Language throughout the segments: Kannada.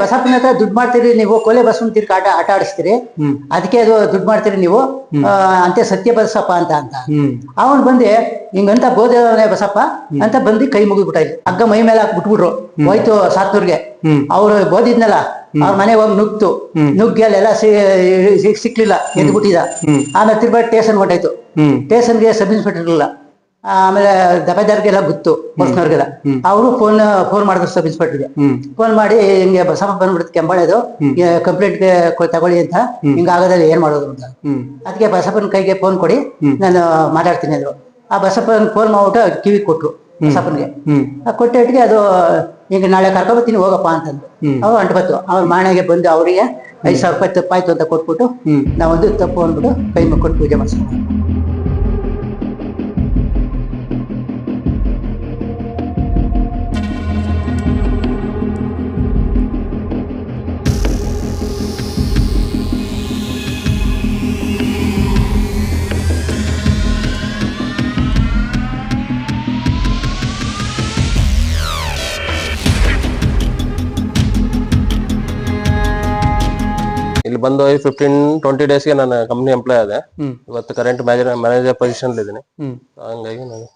ಬಸಪ್ಪನ ಹತ್ರ ದುಡ್ಡು ಮಾಡ್ತೀರಿ ನೀವು ಕೊಲೆ ಬಸವನ್ ತಿರ್ಗಿ ಆಟ ಆಟ ಆಡಿಸ್ತೀರಿ ಅದಕ್ಕೆ ಅದು ದುಡ್ಡು ಮಾಡ್ತೀರಿ ನೀವು. ಅಂತೆ ಸತ್ಯ ಬಸಪ್ಪ ಅಂತ ಅಂತ. ಅವನು ಬಂದೆ ಹಿಂಗಂತ ಬೋಧನೆ ಬಸಪ್ಪ ಅಂತ ಬಂದು ಕೈ ಮುಗಿದ್ಬಿಟ್ಟ ಇಲ್ಲಿ. ಹಗ್ಗ ಮೈ ಮೇಲೆ ಹಾಕಿ ಬಿಟ್ಬಿಟ್ರು. ಹೋಯ್ತು ಸಾತ್ನೂರ್ಗೆ. ಅವ್ರು ಬೋದಿದ್ನಲ್ಲ ಅವ್ರ ಮನೆಗೆ ಹೋಗಿ ನುಗ್ತು. ನುಗ್ಗಿ ಅಲ್ಲೆಲ್ಲ ಸಿಕ್ಲಿಲ್ಲ ಎದ್ಬಿಟ್ಟಿದ. ಆಮೇಲೆ ತಿರ್ಗಾ ಸ್ಟೇಷನ್ ಹೊಂಟಾಯ್ತು. ಸ್ಟೇಷನ್ಗೆ ಸಬ್ ಇನ್ಸ್ಪೆಕ್ಟರ್ ಇರಲಿಲ್ಲ. ಆಮೇಲೆ ದಬೆದಾರ್ಗೆಲ್ಲ ಗೊತ್ತು ಬಸ್ನವ್ರಿಗೆಲ್ಲ ಅವರು ಫೋನ್ ಫೋನ್ ಮಾಡಿದ್ರು ಸಬ್ ಇನ್ಸ್ಪೆಕ್ಟರ್ಗೆ ಫೋನ್ ಮಾಡಿ ಹಿಂಗೆ ಬಸಪ್ಪ ಬಂದ್ಬಿಡುತ್ತೆ ಕೆಂಬಾಳೆದು ಕಂಪ್ಲೇಂಟ್ಗೆ ತಗೊಳ್ಳಿ ಅಂತ ಹಿಂಗ ಆಗೋದಲ್ಲಿ ಏನ್ ಮಾಡೋದು ಅಂತ. ಅದಕ್ಕೆ ಬಸಪ್ಪನ ಕೈಗೆ ಫೋನ್ ಕೊಡಿ ನಾನು ಮಾತಾಡ್ತೀನಿ ಅಂದ್ರು. ಆ ಬಸಪ್ಪನ ಫೋನ್ ಮಾಡ್ಬಿಟ್ಟು ಕಿವಿ ಕೊಟ್ರು ಬಸಪ್ಪನ್ಗೆ. ಕೊಟ್ಟಿಗೆ ಅದು ಈಗ ನಾಳೆ ಕರ್ಕೊಬತ್ತೀನಿ ಹೋಗಪ್ಪ ಅಂತಂದು ಅವ್ರು ಅಂಟು ಬತ್ತು ಅವ್ರ ಮಾಣೆಗೆ ಬಂದು ಅವರಿಗೆ ಐದು ಸಾವಿರ ರೂಪಾಯಿ ತಪ್ಪಾಯ್ತು ಅಂತ ಕೊಟ್ಬಿಟ್ಟು. ನಾವೊಂದು ತಪ್ಪು ಅಂದ್ಬಿಟ್ಟು ಕೈ ಮುಕ್ಕೊಂಡು ಪೂಜೆ ಮಾಡಿಸ್ಕೊಂಡು ಇಲ್ಲಿ ಬಂದು ಫಿಫ್ಟೀನ್ ಟ್ವೆಂಟಿ ಡೇಸ್ಗೆ ನಾನು ಕಂಪ್ನಿ ಎಂಪ್ಲಾಯ್ ಆದೆ. ಇವತ್ತು ಕರೆಂಟ್ ಮ್ಯಾನೇಜರ್ ಮ್ಯಾನೇಜರ್ ಪೊಸಿಷನ್ ಇದ್ದೀನಿ. ಹಂಗಾಗಿ ನಾನು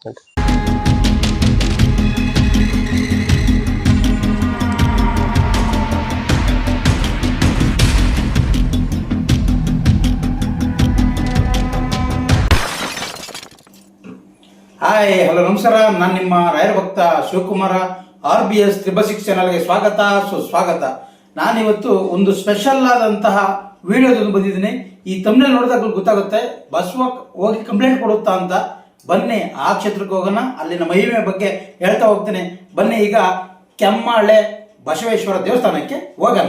ಹಾಯ್ ಹಲೋ ನಮಸ್ಕಾರ. ನಾನು ನಿಮ್ಮ ರಾಯರ ಭಕ್ತ Shivakumara. R B S triple six ಚಾನಲ್ಗೆ ಸ್ವಾಗತ. ಸುಸ್ವಾಗತ ನಾನಿವತ್ತು ಒಂದು ಸ್ಪೆಷಲ್ ಆದಂತಹ ವಿಡಿಯೋದನ್ನು ಬಂದಿದ್ದೀನಿ. ಈ ತಮ್ಮನೆ ನೋಡಿದಾಗ ಗೊತ್ತಾಗುತ್ತೆ ಬಸವ ಹೋಗಿ ಕಂಪ್ಲೇಂಟ್ ಕೊಡುತ್ತಾ ಅಂತ. ಬನ್ನಿ, ಆ ಕ್ಷೇತ್ರಕ್ಕೆ ಹೋಗೋಣ, ಅಲ್ಲಿನ ಮಹಿಮೆ ಬಗ್ಗೆ ಹೇಳ್ತಾ ಹೋಗ್ತೇನೆ. ಬನ್ನಿ ಈಗ ಕೆಮ್ಮಾಳೆ ಬಸವೇಶ್ವರ ದೇವಸ್ಥಾನಕ್ಕೆ ಹೋಗೋಣ.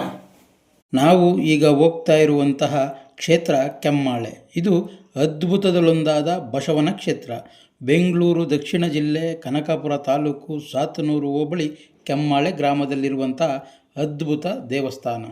ನಾವು ಈಗ ಹೋಗ್ತಾ ಇರುವಂತಹ ಕ್ಷೇತ್ರ ಕೆಮ್ಮಾಳೆ. ಇದು ಅದ್ಭುತದಲ್ಲೊಂದಾದ ಬಸವನ ಕ್ಷೇತ್ರ. ಬೆಂಗಳೂರು, ದಕ್ಷಿಣ ಜಿಲ್ಲೆ, ಕನಕಪುರ ತಾಲೂಕು, ಸಾತನೂರು ಹೋಬಳಿ ಕೆಮ್ಮಾಳೆ ಗ್ರಾಮದಲ್ಲಿರುವಂತಹ ಅದ್ಭುತ ದೇವಸ್ಥಾನ.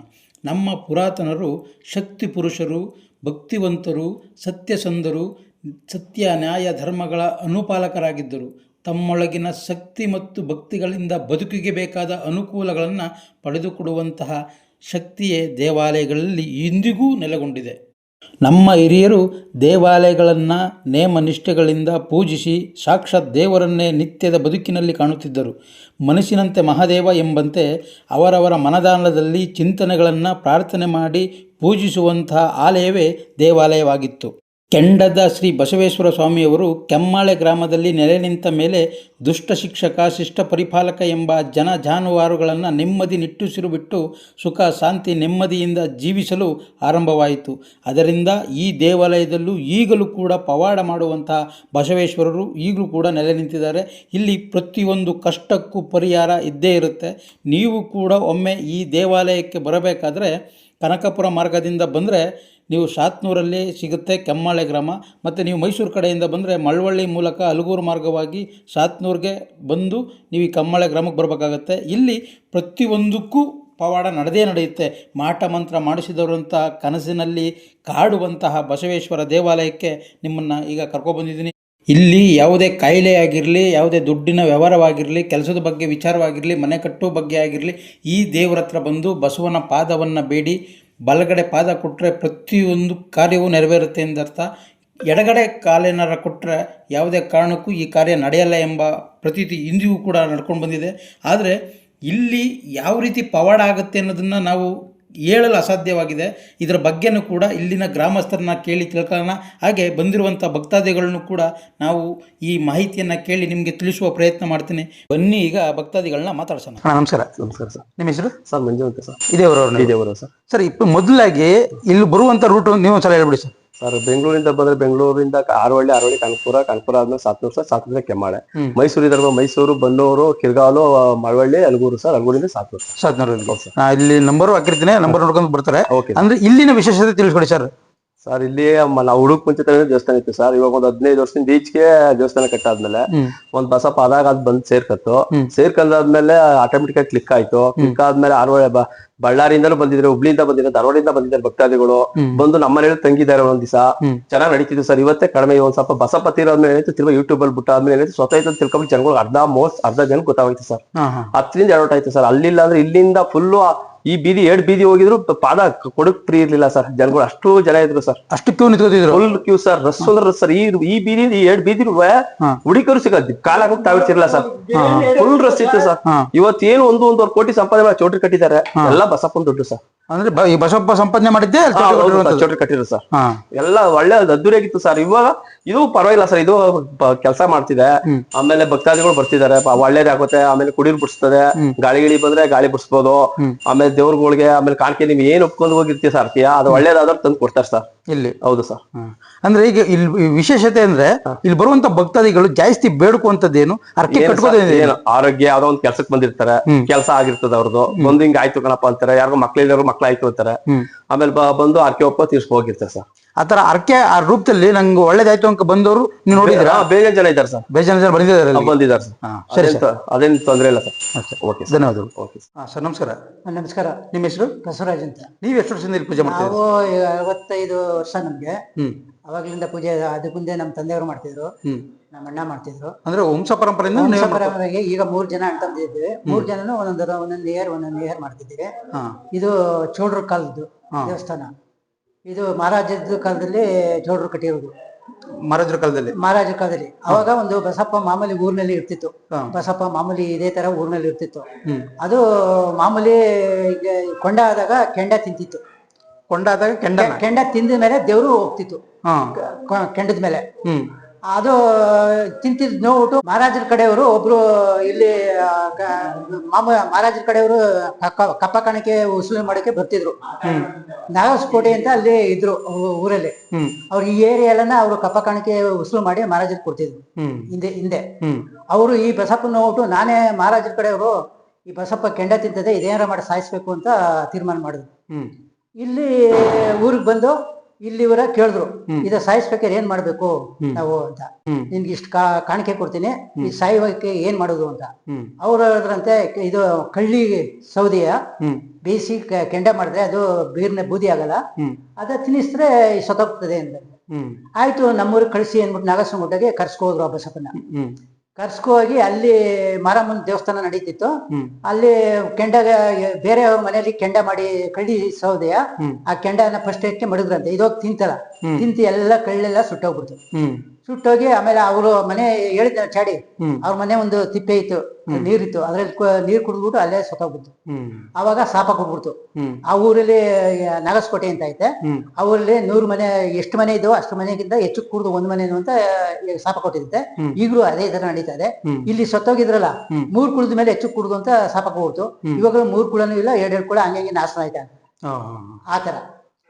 ನಮ್ಮ ಪುರಾತನರು ಶಕ್ತಿ ಪುರುಷರು, ಭಕ್ತಿವಂತರು ಸತ್ಯಸಂಧರು ಸತ್ಯ, ನ್ಯಾಯ, ಧರ್ಮಗಳ ಅನುಪಾಲಕರಾಗಿದ್ದರು. ತಮ್ಮೊಳಗಿನ ಶಕ್ತಿ ಮತ್ತು ಭಕ್ತಿಗಳಿಂದ ಬದುಕಿಗೆ ಬೇಕಾದ ಅನುಕೂಲಗಳನ್ನು ಪಡೆದುಕೊಡುವಂತಹ ಶಕ್ತಿಯೇ ದೇವಾಲಯಗಳಲ್ಲಿ ಇಂದಿಗೂ ನೆಲೆಗೊಂಡಿದೆ. ನಮ್ಮ ಹಿರಿಯರು ದೇವಾಲಯಗಳನ್ನು ನೇಮ ನಿಷ್ಠೆಗಳಿಂದ ಪೂಜಿಸಿ ಸಾಕ್ಷಾತ್ ದೇವರನ್ನೇ ನಿತ್ಯದ ಬದುಕಿನಲ್ಲಿ ಕಾಣುತ್ತಿದ್ದರು. ಮನಸ್ಸಿನಂತೆ ಮಹಾದೇವ ಎಂಬಂತೆ ಅವರವರ ಮನದಾನದಲ್ಲಿ ಚಿಂತನೆಗಳನ್ನು ಪ್ರಾರ್ಥನೆ ಮಾಡಿ ಪೂಜಿಸುವಂತಹ ಆಲಯವೇ ದೇವಾಲಯವಾಗಿತ್ತು. ಕೆಂಡದ ಶ್ರೀ ಬಸವೇಶ್ವರ ಸ್ವಾಮಿಯವರು ಕೆಮ್ಮಾಳೆ ಗ್ರಾಮದಲ್ಲಿ ನೆಲೆ ನಿಂತ ಮೇಲೆ ದುಷ್ಟ ಶಿಕ್ಷಕ, ಶಿಷ್ಟ ಪರಿಪಾಲಕ ಎಂಬ ಜನ ಜಾನುವಾರುಗಳನ್ನು ನೆಮ್ಮದಿ ನಿಟ್ಟುಸಿರು ಬಿಟ್ಟು ಸುಖ, ಶಾಂತಿ ನೆಮ್ಮದಿಯಿಂದ ಜೀವಿಸಲು ಆರಂಭವಾಯಿತು. ಅದರಿಂದ ಈ ದೇವಾಲಯದಲ್ಲೂ ಈಗಲೂ ಕೂಡ ಪವಾಡ ಮಾಡುವಂತಹ ಬಸವೇಶ್ವರರು ಈಗಲೂ ಕೂಡ ನೆಲೆ ನಿಂತಿದ್ದಾರೆ. ಇಲ್ಲಿ ಪ್ರತಿಯೊಂದು ಕಷ್ಟಕ್ಕೂ ಪರಿಹಾರ ಇದ್ದೇ ಇರುತ್ತೆ. ನೀವು ಕೂಡ ಒಮ್ಮೆ ಈ ದೇವಾಲಯಕ್ಕೆ ಬರಬೇಕಾದರೆ ಕನಕಪುರ ಮಾರ್ಗದಿಂದ ಬಂದರೆ ನೀವು ಸಾತ್ನೂರಲ್ಲಿ ಸಿಗುತ್ತೆ ಕೆಮ್ಮಾಳೆ ಗ್ರಾಮ. ಮತ್ತು ನೀವು ಮೈಸೂರು ಕಡೆಯಿಂದ ಬಂದರೆ ಮಳವಳ್ಳಿ ಮೂಲಕ ಅಲಗೂರು ಮಾರ್ಗವಾಗಿ ಸಾತ್ನೂರಿಗೆ ಬಂದು ನೀವು ಈ ಕಮ್ಮಾಳೆ ಗ್ರಾಮಕ್ಕೆ ಬರಬೇಕಾಗತ್ತೆ. ಇಲ್ಲಿ ಪ್ರತಿಯೊಂದಕ್ಕೂ ಪವಾಡ ನಡೆದೇ ನಡೆಯುತ್ತೆ. ಮಾಟ ಮಂತ್ರ ಮಾಡಿಸಿದವರಂಥ ಕನಸಿನಲ್ಲಿ ಕಾಡುವಂತಹ ಬಸವೇಶ್ವರ ದೇವಾಲಯಕ್ಕೆ ನಿಮ್ಮನ್ನು ಈಗ ಕರ್ಕೊಬಂದಿದ್ದೀನಿ ಇಲ್ಲಿ ಯಾವುದೇ ಕಾಯಿಲೆ ಆಗಿರಲಿ, ಯಾವುದೇ ದುಡ್ಡಿನ ವ್ಯವಹಾರವಾಗಿರಲಿ, ಕೆಲಸದ ಬಗ್ಗೆ ವಿಚಾರವಾಗಿರಲಿ, ಮನೆ ಕಟ್ಟೋ ಬಗ್ಗೆ ಆಗಿರಲಿ, ಈ ದೇವರ ಹತ್ರ ಬಂದು ಬಸವನ ಪಾದವನ್ನು ಬೇಡಿ ಬಲಗಡೆ ಪಾದ ಕೊಟ್ಟರೆ ಪ್ರತಿಯೊಂದು ಕಾರ್ಯವೂ ನೆರವೇರುತ್ತೆ ಎಂದರ್ಥ ಎಡಗಡೆ ಕಾಲೇನಾರ ಕೊಟ್ಟರೆ ಯಾವುದೇ ಕಾರಣಕ್ಕೂ ಈ ಕಾರ್ಯ ನಡೆಯಲ್ಲ ಎಂಬ ಪ್ರತೀತಿ ಇಂದಿಗೂ ಕೂಡ ನಡ್ಕೊಂಡು ಬಂದಿದೆ. ಆದರೆ ಇಲ್ಲಿ ಯಾವ ರೀತಿ ಪವಾಡ ಆಗುತ್ತೆ ಅನ್ನೋದನ್ನು ನಾವು ಹೇಳಲು ಅಸಾಧ್ಯವಾಗಿದೆ. ಇದರ ಬಗ್ಗೆನೂ ಕೂಡ ಇಲ್ಲಿನ ಗ್ರಾಮಸ್ಥರನ್ನ ಕೇಳಿ ತಿಳ್ಕೊಳ್ಳೋಣ. ಹಾಗೆ ಬಂದಿರುವಂಥ ಭಕ್ತಾದಿಗಳನ್ನು ಕೂಡ ನಾವು ಈ ಮಾಹಿತಿಯನ್ನು ಕೇಳಿ ನಿಮಗೆ ತಿಳಿಸುವ ಪ್ರಯತ್ನ ಮಾಡ್ತೀನಿ. ಬನ್ನಿ ಈಗ ಭಕ್ತಾದಿಗಳನ್ನ ಮಾತಾಡ್ಸೋಣ. ನಮಸ್ಕಾರ. ನಮಸ್ಕಾರ ಸರ್. ನಿಮ್ಮ ಹೆಸರು? ಸರ್ ಮಂಜು ಅಂತ ಸರ್. ಇದೇ ಅವರು ಸರ್. ಸರ್ ಇಪ್ಪ ಮೊದಲಾಗಿ ಇಲ್ಲಿ ಬರುವಂತ ರೂಟ್ ನೀವು ಒಂದ್ಸಲ ಹೇಳ್ಬಿಡಿ ಸರ್. ಬೆಂಗಳೂರಿಂದ ಬಂದ್ರೆ ಬೆಂಗಳೂರಿಂದ ಆರೋಳ್ಳಿ ಆರೋಳಿ ಕನಕಪುರ ಕನಕಪುರ ಆದ್ಮೇಲೆ ಸಾತ್ನೂರು ಸರ್ ಸಾತ್ನೂರ ಕೆಮ್ಮಾಳೆ. ಹ್ಮ್. ಮೈಸೂರು ಇದ್ರ ಮೈಸೂರು ಬನ್ನೂರು ಕಿರ್ಗಾಲು ಮಳವಳ್ಳಿ ಅಲಗೂರು ಸರ್ ಅಲಗೂರಿಂದ ಸಾತ್ನೂರು ಸಾತ್ನೂರಲ್ಲಿ ನಾ ಇಲ್ಲಿ ನಂಬರ್ ಹಾಕಿರ್ತೀನಿ ನಂಬರ್ ನೋಡ್ಕೊಂಡು ಬರ್ತಾರೆ. ಅಂದ್ರೆ ಇಲ್ಲಿನ ವಿಶೇಷತೆ ತಿಳಿಸ್ಕೊಡಿ ಸರ್. ಸರ್ ಇಲ್ಲಿ ನಾವು ಹುಡುಕ್ ಮುಂಚೆ ದೇವಸ್ಥಾನ ಇತ್ತು. ಸರ್ ಇವಾಗ ಒಂದ್ ಹದಿನೈದು ವರ್ಷದಿಂದ ಈಚೆಗೆ ದೇವಸ್ಥಾನ ಕಟ್ಟಾದ್ಮೇಲೆ. ಒಂದ್ ಬಸಪ್ಪ ಆದಾಗ ಅದ್ ಬಂದ್ ಸೇರ್ಕತ್ತು. ಸೇರ್ಕಂದಾದ್ಮೇಲೆ ಸೇರ್ಕೊಂಡಾದ್ಮೇಲೆ ಆಟೋಮೆಟಿಕ್ ಆಗಿ ಕ್ಲಿಕ್ ಆಯ್ತು. ಕ್ಲಿಕ್ ಆದ್ಮೇಲೆ ಆರ್ವಳೆ ಬಳ್ಳಾರಿಯಿಂದಲೂ ಬಂದಿದ್ರು ಹುಬ್ಳಿಯಿಂದ ಬಂದಿದ್ರು ಧಾರವಾಡದಿಂದ ಬಂದಿದ್ದಾರೆ ಭಕ್ತಾದಿಗಳು. ಬಂದು ನಮ್ಮ ಮನೇಲಿ ತಂಗಿದ್ದಾರೆ ಒಂದ್ ದಿವಸ. ಚೆನ್ನಾಗಿ ನಡೀತಿದ್ರು ಸರ್. ಇವತ್ತೇ ಕಡಿಮೆ ಒಂದ್ ಸ್ವಲ್ಪ ಬಸಪ್ಪ ತೀರಾದ್ಮೇಲೆ ಏನಾಯ್ತು ತಿರ್ಗಾ ಯೂಟ್ಯೂಬ್ ಅಲ್ಲಿ ಬಿಟ್ಟ ಆದ್ಮೇಲೆ ಏನಾಯ್ತು ಸ್ವತಃ ಇತ್ತು ತಿಳ್ಕೊಂಡು ಜನಗಳು ಅರ್ಧ ಮೋಸ್ಟ್ ಅರ್ಧ ಜನ ಗೊತ್ತಾಗೋಯ್ತು ಸರ್. ಹತ್ತರಿಂದ ಎರಡು ಆಯ್ತು ಸರ್. ಅಲ್ಲಿಲ್ಲ ಅಂದ್ರೆ ಇಲ್ಲಿಂದ ಫುಲ್ಲು ಈ ಬೀದಿ ಎರಡ್ ಬೀದಿ ಹೋಗಿದ್ರು ಪಾದ ಕೊಡಕ್ ಫ್ರೀ ಇರ್ಲಿಲ್ಲ ಸರ್ ಜನಗಳು ಅಷ್ಟು ಜನ ಇದ್ರು ಸರ್ ಅಷ್ಟು ಕ್ಯೂ ನಿಂತ್ಕೋತಿದ್ರು. ಫುಲ್ ಕ್ಯೂ ಸರ್ ರಸ್ ಅಂದ್ರೆ ರಸ್ ಸರ್ ಈ ಈ ಬೀದಿ ಈ ಎರಡ್ ಬೀದಿ ಹುಡುಕರು ಸಿಗದ್ ಕಾಲಾಗ ತಾವಿರ್ತಿರ್ಲಿಲ್ಲ ಸರ್ ಫುಲ್ ರಸ್ ಇತ್ತು ಸರ್ ಇವತ್ತು ಏನು ಒಂದು ಒಂದೂವರೆ ಕೋಟಿ ಸಂಪಾದನೆ ಮಾಡಿ ಚೌಟ್ರಿ ಕಟ್ಟಿದ್ದಾರೆ. ಎಲ್ಲ ಬಸಪ್ಪನ ದುಡ್ಡು ಸರ್ ಅಂದ್ರೆ ಈ ಬಸಪ್ಪ ಸಂಪಾದನೆ ಮಾಡಿದ್ದೆ ಚೌಟ್ರಿ ಕಟ್ಟಿದ್ರು ಸರ್ ಎಲ್ಲ ಒಳ್ಳೆ ಅದ್ದೂರಿಯಾಗಿತ್ತು ಸರ್ ಇವಾಗ ಇದು ಪರವಾಗಿಲ್ಲ ಸರ್ ಇದು ಕೆಲಸ ಮಾಡ್ತಿದೆ. ಆಮೇಲೆ ಭಕ್ತಾದಿಗಳು ಬರ್ತಿದ್ದಾರೆ. ಒಳ್ಳೇದಾಗುತ್ತೆ. ಆಮೇಲೆ ಕುಡಿರ್ ಬಿಡಿಸ್ತದೆ. ಗಾಳಿ ಗಿಳಿ ಬಂದ್ರೆ ಗಾಳಿ ಬಿಡಿಸ್ಬೋದು. ಆಮೇಲೆ ದೇವ್ರಗಳಿಗೆ ಆಮೇಲೆ ಕಾಣಿಕೆ ನಿಮ್ಗೆ ಏನ್ ಒಪ್ಕೊಂಡು ಹೋಗಿರ್ತೀವಿ ಸರ್? ಅದು ಒಳ್ಳೇದಾದ್ರೆ ತಂದು ಕೊಡ್ತಾರೆ ಸರ್. ಇಲ್ಲಿ. ಹೌದು ಸರ್. ಅಂದ್ರೆ ಈಗ ಇಲ್ಲಿ ಈ ವಿಶೇಷತೆ ಅಂದ್ರೆ ಇಲ್ಲಿ ಬರುವಂತ ಭಕ್ತಾದಿಗಳು ಜಾಸ್ತಿ ಬೇಡ್ಕುವಂತದ್ದೇನು ಅರ್ಕೆ ಏನು ಆರೋಗ್ಯ ಯಾವ್ದೋ ಒಂದ್ ಕೆಲ್ಸಕ್ ಬಂದಿರ್ತಾರೆ ಕೆಲಸ ಆಗಿರ್ತದ ಅವ್ರದ್ದು ಬಂದು ಹಿಂಗ ಆಯ್ತು ಕಣಪ್ಪ ಅಂತಾರೆ ಯಾರಿಗೋ ಮಕ್ಳಿದ್ರು ಮಕ್ಳು ಆಯ್ತು ಅಂತಾರೆ. ಆಮೇಲೆ ಬ- ಬಂದು ಅರ್ಕೆ ಒಪ್ಪ ತೀರ್ಸ್ಕೊ ಹೋಗಿರ್ತಾರೆ ಸರ್. ಆತರ ಅರ್ಕೆ ಆ ರೂಪದಲ್ಲಿ ನಂಗೆ ಒಳ್ಳೇದಾಯ್ತು ಅಂತ ಬಂದವರು ನೀವು ನೋಡಿದ್ರ ಬೇಗ ಬೇಜಾನ್ ಜನ ಇದ್ದಾರೆ ಸರ್. ಬೇಜಾನ್ ಜನ ಬಂದಿದ್ದಾರೆ. ಬಂದಿದ್ದಾರೆ ಸರ್. ಸರಿ ಅದೇನ್ ತೊಂದ್ರೆ ಇಲ್ಲ ಸರ್. Okay sir. ಧನ್ಯವಾದಗಳು. Okay sir. ನಮಸ್ಕಾರ. ನಮಸ್ಕಾರ. ನಿಮ್ಮ ಹೆಸರು? ಬಸವರಾಜ್ ಅಂತ. ನೀವು ಎಷ್ಟು ವರ್ಷದಿಂದ ಇಲ್ಲಿ ಪೂಜೆ ಮಾಡ್ತೀರಾ ನಾವು ಅರವತ್ತೈದು ವರ್ಷ ನಮ್ಗೆ. ಅವಾಗ್ಲಿಂದ ಪೂಜೆ ಅದಕ್ಕೆ ಮುಂದೆ ನಮ್ಮ ತಂದೆಯವರು ಮಾಡ್ತಿದ್ರು. ನಮ್ಮ ಅಣ್ಣ ಮಾಡ್ತಿದ್ರು. ಅಂದ್ರೆ ವಂಶ ಪರಂಪರೆಯಿಂದ ವಂಶ ಪರಂಪರೆಗೆ ಈಗ ಮೂರ್ ಜನ ಅಣ್ಣ ಇದ್ದೀವಿ. ಮೂರ್ ಜನನು ಒಂದೊಂದು ಒಂದೊಂದು ಇಯರ್ ಒಂದೊಂದು ಇಯರ್ ಮಾಡ್ತಿದ್ದೀವಿ. ಇದು ಚೋಡ್ರ ಕಾಲದ್ದು ದೇವಸ್ಥಾನ. ಇದು ಮಹಾರಾಜದ ಕಾಲದಲ್ಲಿ ಚೋಡ್ರು ಕಟ್ಟಿರೋದು. ಮಹಾರಾಜರ ಕಾಲದಲ್ಲಿ. ಮಹಾರಾಜರ ಕಾಲದಲ್ಲಿ. ಅವಾಗ ಒಂದು ಬಸಪ್ಪ ಮಾಮೂಲಿ ಊರಿನಲ್ಲಿ ಇರ್ತಿತ್ತು. ಬಸಪ್ಪ ಮಾಮೂಲಿ ಇದೇ ತರ ಊರಿನಲ್ಲಿ ಇರ್ತಿತ್ತು. ಅದು ಮಾಮೂಲಿ ಕೊಂಡ ಆದಾಗ ಕೆಂಡ ತಿಂತಿತ್ತು. ಕೊಂಡಾದಾಗ ಕೆಂಡ ಕೆಂಡ ತಿಂದ ಮೇಲೆ ದೇವ್ರು ಹೋಗ್ತಿತ್ತು. ಕೆಂಡದ ಮೇಲೆ. ಅದು ತಿಂತಿದ್ ನೋಡ್ಬಿಟ್ಟು ಮಹಾರಾಜರ ಕಡೆಯವರು ಒಬ್ರು ಇಲ್ಲಿ ಮಾಮ ಮಹಾರಾಜರ ಕಡೆಯವರು ಕಪ್ಪ ಕಾಣಿಕೆ ವಸೂಲಿ ಮಾಡಕ್ಕೆ ಬರ್ತಿದ್ರು. ನಾಗಸ್ಕೋಟೆ ಅಂತ ಅಲ್ಲಿ ಇದ್ರು ಊರಲ್ಲಿ. ಅವ್ರು ಈ ಏರಿಯಾಲನ್ನ ಅವರು ಕಪ್ಪ ಕಾಣಿಕೆ ವಸೂಲಿ ಮಾಡಿ ಮಹಾರಾಜರಿಗೆ ಕೊಡ್ತಿದ್ರು. ಹಿಂದೆ ಹಿಂದೆ. ಅವರು ಈ ಬಸಪ್ಪ ನೋಡ್ಬಿಟ್ಟು ನಾನೇ ಮಹಾರಾಜರ ಕಡೆಯವರು ಈ ಬಸಪ್ಪ ಕೆಂಡ ತಿಂತದೆ ಇದೇನಾರ ಮಾಡಿ ಸಾಯಿಸ್ಬೇಕು ಅಂತ ತೀರ್ಮಾನ ಮಾಡಿದ್ರು. ಇಲ್ಲಿ ಊರಿಗೆ ಬಂದು ಇಲ್ಲಿ ಇವರ ಕೇಳಿದ್ರು ಇದ ಸಾಯಿಸ್ಬೇಕಾದ್ರೆ ಏನ್ ಮಾಡ್ಬೇಕು ನಾವು ಅಂತ. ನಿನ್ಗೆ ಇಷ್ಟು ಕಾಣಿಕೆ ಕೊಡ್ತೀನಿ ಈ ಸಾಯುವಕ್ಕೆ ಏನ್ ಮಾಡೋದು ಅಂತ? ಅವ್ರು ಹೇಳಿದ್ರಂತೆ ಇದು ಕಳ್ಳಿ ಸೌದಿಯ ಬೇಯಿಸಿ ಕೆಂಡ ಮಾಡಿದ್ರೆ ಅದು ಬೀರ್ನ ಬೂದಿ ಆಗಲ್ಲ. ಅದ ತಿನ್ನಿಸಿದ್ರೆ ಸತೋಗ್ತದೆ ಅಂತ. ಆಯ್ತು ನಮ್ಮೂರಿಗೆ ಕಳಿಸಿ ಅಂದ್ಬಿಟ್ಟು ನಾಗಸಂಗುಡ್ಡಗೆ ಕರ್ಸ್ಕೋದ್ರು ಆ ಬಸಪ್ಪನ. ಕರ್ಸ್ಕೊ ಹೋಗಿ ಅಲ್ಲಿ ಮಾರಮ್ಮನ ದೇವಸ್ಥಾನ ನಡೀತಿತ್ತು. ಅಲ್ಲಿ ಕೆಂಡ ಬೇರೆ ಮನೆಯಲ್ಲಿ ಕೆಂಡ ಮಾಡಿ ಕಳ್ಳಿ ಸೌದೆಯ ಆ ಕೆಂಡನ ಫಸ್ಟ್ ಇಟ್ಟೆ ಮಡಗ್ರಂತೆ ಇದೋಗಿ ತಿಂತಲ್ಲ ತಿಂತಿ ಎಲ್ಲ ಕಳ್ಳೆಲ್ಲ ಸುಟ್ಟೋಗ್ಬಿಡ್ತು. ಸುಟ್ಟೋಗಿ ಆಮೇಲೆ ಅವರು ಮನೆ ಹೇಳಿದ ಚಾಡಿ ಅವ್ರ ಮನೆ ಒಂದು ತಿಪ್ಪೆ ಇತ್ತು ನೀರಿತ್ತು ಅದ್ರಲ್ಲಿ ನೀರ್ ಕುಡಿದ್ಬಿಟ್ಟು ಅಲ್ಲೇ ಸೊತ್ತೋಗ್ಬಿಡ್ತು. ಅವಾಗ ಸಾಪ ಶಾಪ ಕೊಟ್ಬಿಡ್ತು ಆ ಊರಲ್ಲಿ ನಾಗಸ್ಕೋಟೆ ಅಂತ ಐತೆ. ಆ ಊರಲ್ಲಿ ನೂರು ಮನೆ ಎಷ್ಟು ಮನೆ ಇದ್ದೋ ಅಷ್ಟು ಮನೆಗಿಂತ ಹೆಚ್ಚು ಕುಡಿದು ಒಂದ್ ಮನೆ ಅಂತ ಸಾಪ ಕೊಟ್ಟಿದ್ದೆ ಈಗಲೂ ಅದೇ ತರ ನಡೀತಾ ಇದೆ. ಇಲ್ಲಿ ಸತ್ತೋಗಿದ್ರಲ್ಲ ಮೂರ್ ಕುಳದ ಮೇಲೆ ಹೆಚ್ಚು ಕುಡ್ದು ಅಂತ ಸಾಪ ಕೊಡ್ತು. ಇವಾಗ ಮೂರ್ ಕುಳನೂ ಇಲ್ಲ ಎರಡೆರಡು ಎರಡು ಕುಳ ಹಂಗೆ ನಾಶನ ಐತೆ ಆಯ್ತಾ ಹಾ, ಹಾ, ಹಾ. ಆ ತರ.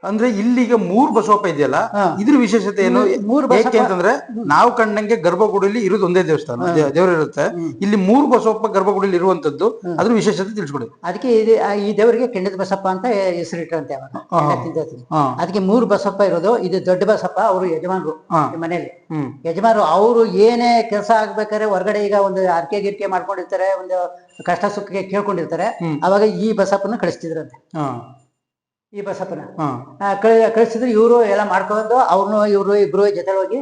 ಅಂದ್ರೆ ಇಲ್ಲಿಗ ಮೂರ್ ಬಸವಪ್ಪ ಇದೆಯಲ್ಲ. ಇದ್ರ ವಿಶೇಷತೆ ಏನು? ಮೂರ್ ಏಕೆ ಅಂತಂದ್ರೆ ನಾವು ಕಂಡಂಗೆ ಗರ್ಭಗುಡಿಲಿ ಇರೋದು ಒಂದೇ ದೇವಸ್ಥಾನ. ದೇವರಿರುತ್ತೆ ದೇವ್ರು ಇರುತ್ತೆ. ಇಲ್ಲಿ ಮೂರ್ ಬಸವಪ್ಪ ಗರ್ಭಗುಡಿಲಿ ಇರುವಂತದ್ದು ಅದ್ರ ವಿಶೇಷತೆ ತಿಳಿಸ್ಕೊಡಿ. ಅದಕ್ಕೆ ಈ ದೇವರಿಗೆ ಕೆಂಡದ ಬಸಪ್ಪ ಅಂತ ಹೆಸರಿಟ್ಟಂತೆ. ಅದಕ್ಕೆ ಮೂರು ಬಸಪ್ಪ ಇರೋದು. ಇದು ದೊಡ್ಡ ಬಸಪ್ಪ ಅವರು ಯಜಮಾನರು ಮನೆಯಲ್ಲಿ. ಯಜಮಾನರು ಅವರು ಏನೇ ಕೆಲಸ ಆಗ್ಬೇಕಾದ್ರೆ ಹೊರಗಡೆ ಈಗ ಒಂದು ಅರ್ಕೆ ಗಿರ್ಕೆ ಮಾಡ್ಕೊಂಡಿರ್ತಾರೆ ಒಂದು ಕಷ್ಟ ಸುಖಕ್ಕೆ ಕೇಳ್ಕೊಂಡಿರ್ತಾರೆ. ಅವಾಗ ಈ ಬಸಪ್ಪನ ಕಳಿಸ್ತಿದ್ರಂತೆ. ಈ ಬಸಪ್ಪನ. ಕಳಿಸಿದ್ರೆ ಇವರು ಎಲ್ಲ ಮಾಡ್ಕೊಂಡು ಅವ್ರನ್ನು ಇವರು ಇಬ್ರು ಜೊತೆ ಹೋಗಿ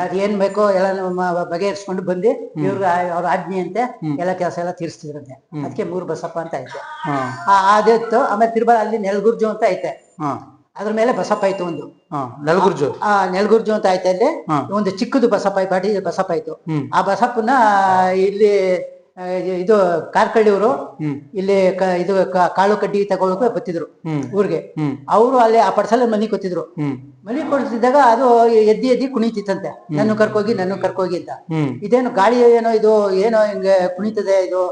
ಅದ್ ಏನ್ ಬೇಕೋ ಎಲ್ಲ ಬಗೆಹರಿಸ್ಕೊಂಡು ಬಂದು ಇವ್ರಿಗೆ ಅವ್ರ ಆಜ್ಞೆಯಂತೆ ಎಲ್ಲ ಕೆಲಸ ಎಲ್ಲ ತೀರಿಸ್ತಿದ್ರಂತೆ ಅದಕ್ಕೆ ಮೂರು ಬಸಪ್ಪ ಅಂತ ಐತೆ. ಅದಿತ್ತು ಆಮೇಲೆ ತಿರ್ಬಾ ಅಲ್ಲಿ ನೆಲಗುರ್ಜು ಅಂತ ಐತೆ. ಅದ್ರ ಮೇಲೆ ಬಸಪ್ಪ ಆಯ್ತು ಒಂದು. ನೆಲಗುರ್ಜು. ಆ ನೆಲಗುರ್ಜು ಅಂತ ಐತೆ ಅಲ್ಲಿ ಒಂದು ಚಿಕ್ಕದು ಬಸಪ್ಪ ಪಾಟಿ ಬಸಪ್ಪ ಆಯ್ತು ಆ ಬಸಪ್ಪನ ಇಲ್ಲಿ ಆ, ಇದು ಕಾರ್ಕಳ್ಳಿಯವರು ಅವರು ಇಲ್ಲಿ ಕ- ಇದು ಕ- ಕಾಳು ಕಡ್ಡಿ ತಗೊಳಕ್ಕೆ ಬತ್ತಿದ್ರು ಊರಿಗೆ. ಅವರು ಅಲ್ಲಿ ಆ ಪಡ್ಸಲ್ಲಿ ಮನಿ ಕೊತ್ತಿದ್ರು ಮನಿ ಕೊಡ್ತಿದ್ದಾಗ ಅದು ಎದ್ದಿ ಎದ್ದಿ ಕುಣಿತಿತ್ತಂತೆ. ನನ್ನ ಕರ್ಕೋಗಿ ನನ್ನ ಕರ್ಕೋಗಿ ಅಂತ. ಇದೇನು ಗಾಳಿ ಏನೋ ಇದು ಏನೋ ಹಿಂಗೆ ಕುಣಿತದೆ ಇದು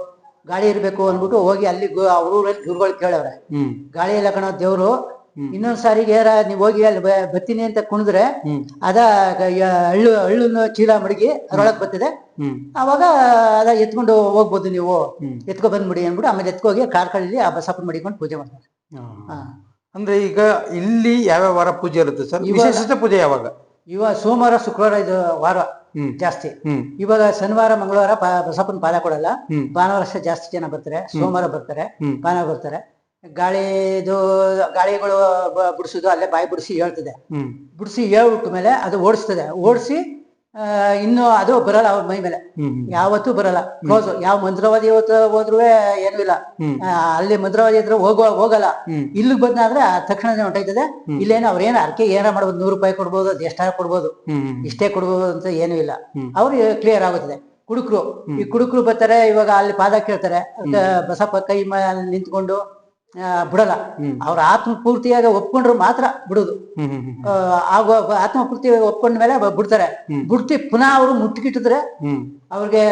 ಗಾಳಿ ಇರ್ಬೇಕು ಅಂದ್ಬಿಟ್ಟು ಹೋಗಿ ಅಲ್ಲಿ ಅವ್ರ ಊರಲ್ಲಿ ಗುರುಗಳು ಕೇಳವ್ರೆ. ಗಾಳಿ ಎಲ್ಲ ಕಣೋ ದೇವ್ರು. ಇನ್ನೊಂದ್ ಸಾರಿಗೆ ಏರ ನೀವ್ ಹೋಗಿ ಅಲ್ಲಿ ಬ- ಬರ್ತೀನಿ ಅಂತ ಕುಣಿದ್ರೆ ಅದ ಗ- ಯ- ಹಳ್ಳು ಹಳ್ಳುನ ಚೀಲ ಮಡಗಿ ಅದ್ರೊಳಗ್ ಬರ್ತದೆ. ಅವಾಗ ಅದ ಎತ್ಕೊಂಡು ಹೋಗ್ಬೋದು ನೀವು. ಎತ್ಕೊ ಬಂದ್ಬಿಡಿ ಅಂದ್ಬಿಟ್ಟು ಆಮೇಲೆ ಎತ್ಕೋಗಿ ಕಾರ್ಕಳಲ್ಲಿ ಆ ಬಸಪ್ಪನ ಮಡಿಕೊಂಡು ಪೂಜೆ ಮಾಡ್ತಾರೆ. ಅಂದ್ರೆ ಈಗ ಇಲ್ಲಿ ಯಾವ್ಯಾವ ವಾರ ಪೂಜೆ ಇರುತ್ತೆ ಸರ್? ವಿಶೇಷತೆ ಪೂಜೆ ಯಾವಾಗ? ಇವಾಗ ಸೋಮವಾರ ಶುಕ್ರವಾರ ಇದು ವಾರ ಜಾಸ್ತಿ. ಇವಾಗ ಶನಿವಾರ ಮಂಗಳವಾರ ಬಸಪ್ಪನ ಪಾದ ಕೊಡಲ್ಲ. ಭಾನುವಾರ ಅಷ್ಟೇ ಜಾಸ್ತಿ ಜನ ಬರ್ತಾರೆ. ಸೋಮವಾರ ಬರ್ತಾರೆ. ಭಾನುವಾರ ಬರ್ತಾರೆ. ಗಾಳಿದು ಗಾಳಿಗಳು ಬಿಡಿಸೋದು ಅಲ್ಲೇ ಬಾಯಿ ಬಿಡಿಸಿ ಹೇಳ್ತದೆ. ಬಿಡಿಸಿ ಹೇಳ್ಬಿಟ್ಟ ಮೇಲೆ ಅದು ಓಡಿಸ್ತದೆ. ಓಡಿಸಿ ಇನ್ನು ಅದು ಬರಲ್ಲ ಅವ್ರ ಮೈ ಮೇಲೆ. ಯಾವತ್ತು ಬರಲ್ಲ. ಕ್ಲೋಸ್ ಯಾವ ಮಂತ್ರವಾದಿ ಹೋದ್ರು ಏನೂ ಇಲ್ಲ. ಅಲ್ಲಿ ಮಂತ್ರವಾದಿ ಇದ್ರೆ ಹೋಗೋ ಹೋಗಲ್ಲ. ಇಲ್ಲಿಗೆ ಬಂದಾದ್ರೆ ಆ ತಕ್ಷಣನೇ ಹೊಂಟೈತದೆ ಇಲ್ಲೇನೋ ಅವ್ರೇನು ಅರ್ಕೆ ಏನಾರ ಮಾಡ್ಬೋದು? ನೂರು ರೂಪಾಯಿ ಕೊಡ್ಬೋದು ಅದು ಎಷ್ಟಾರ ಕೊಡ್ಬೋದು ಇಷ್ಟೇ ಕೊಡ್ಬೋದು ಅಂತ ಏನೂ ಇಲ್ಲ. ಅವ್ರು ಅವ್ರಿಗೆ ಕ್ಲಿಯರ್ ಆಗುತ್ತದೆ ಕುಡುಕರು. ಈ ಕುಡುಕರು ಬರ್ತಾರೆ ಇವಾಗ ಅಲ್ಲಿ ಪಾದ ಕೇಳ್ತಾರೆ. ಬಸಪ್ಪ ಕೈ ನಿಂತ್ಕೊಂಡು ಬಿಡಲ್ಲ. ಅವ್ರ ಆತ್ಮ ಪೂರ್ತಿಯಾಗಿ ಒಪ್ಕೊಂಡ್ರು ಮಾತ್ರ ಬಿಡುದು. ಆ, ಆಗ ಆತ್ಮ ಒಪ್ಕೊಂಡ ಮೇಲೆ ಬಿಡ್ತಾರೆ. ಬಿಡ್ತಿ ಪುನಃ ಅವರು ಮುಟ್ಟಿಗಿಟ್ಟಿದ್ರೆ ಅವ್ರಿಗೆ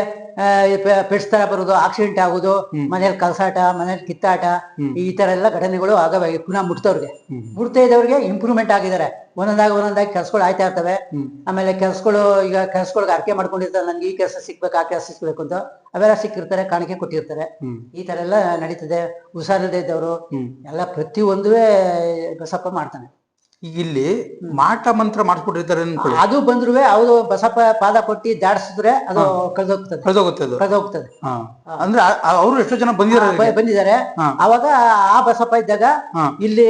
ಪೆಟ್ಸ್ ತರ ಬರೋದು ಆಕ್ಸಿಡೆಂಟ್ ಆಗೋದು ಮನೇಲಿ ಕಲ್ಸಾಟ ಮನೇಲಿ ಕಿತ್ತಾಟ ಈ ತರ ಎಲ್ಲ ಘಟನೆಗಳು ಆಗವಾಗಿ ಪುನಃ ಮುಟ್ತವ್ರಿಗೆ. ಮುಟ್ತಾ ಇದ್ದವ್ರಿಗೆ ಇಂಪ್ರೂವ್ಮೆಂಟ್ ಆಗಿದ್ದಾರೆ. ಒಂದೊಂದಾಗಿ ಒಂದೊಂದಾಗಿ ಕೆಲಸಗಳು ಆಯ್ತಾ ಇರ್ತವೆ. ಆಮೇಲೆ ಕೆಲಸಗಳು ಈಗ ಕೆಲಸಗಳಿಗೆ ಅರ್ಕೆ ಮಾಡ್ಕೊಂಡಿರ್ತಾರೆ ನನ್ಗೆ ಈ ಕೆಲಸ ಸಿಗ್ಬೇಕು ಆ ಕೆಲಸ ಸಿಗ್ಬೇಕು ಅಂತ ಅವೆಲ್ಲ ಸಿಕ್ಕಿರ್ತಾರೆ ಕಾಣಿಕೆ ಕೊಟ್ಟಿರ್ತಾರೆ. ಈ ತರ ಎಲ್ಲ ನಡೀತದೆ. ಹುಷಾರಿಲ್ಲದೆ ಇದ್ದವರು. ಎಲ್ಲ ಪ್ರತಿಯೊಂದುವೇ ಬಸಪ್ಪ ಮಾಡ್ತಾನೆ. ಇಲ್ಲಿ ಮಾಟ ಮಂತ್ರ ಮಾಡಿಸ್ಬಿಟ್ಟಿರ್ತಾರೆ ಅನ್ಕೊಳ್ಳಿ. ಅದು ಬಂದ್ರು ಅವರು ಬಸಪ್ಪ ಪಾದ ಕೊಟ್ಟಿ ದಾಡಿಸಿದ್ರೆ ಅದು ಕಳೆದೋಗ್ತದೆ. ಕಳೆದೋಗುತ್ತದೆ ಕಳೆದೋಗ್ತದೆ. ಅಂದ್ರೆ ಅವರು ಎಷ್ಟೋ ಜನ ಬಂದಿದ್ದಾರೆ ಬಂದಿದ್ದಾರೆ. ಅವಾಗ ಆ ಬಸಪ್ಪ ಇದ್ದಾಗ ಇಲ್ಲಿ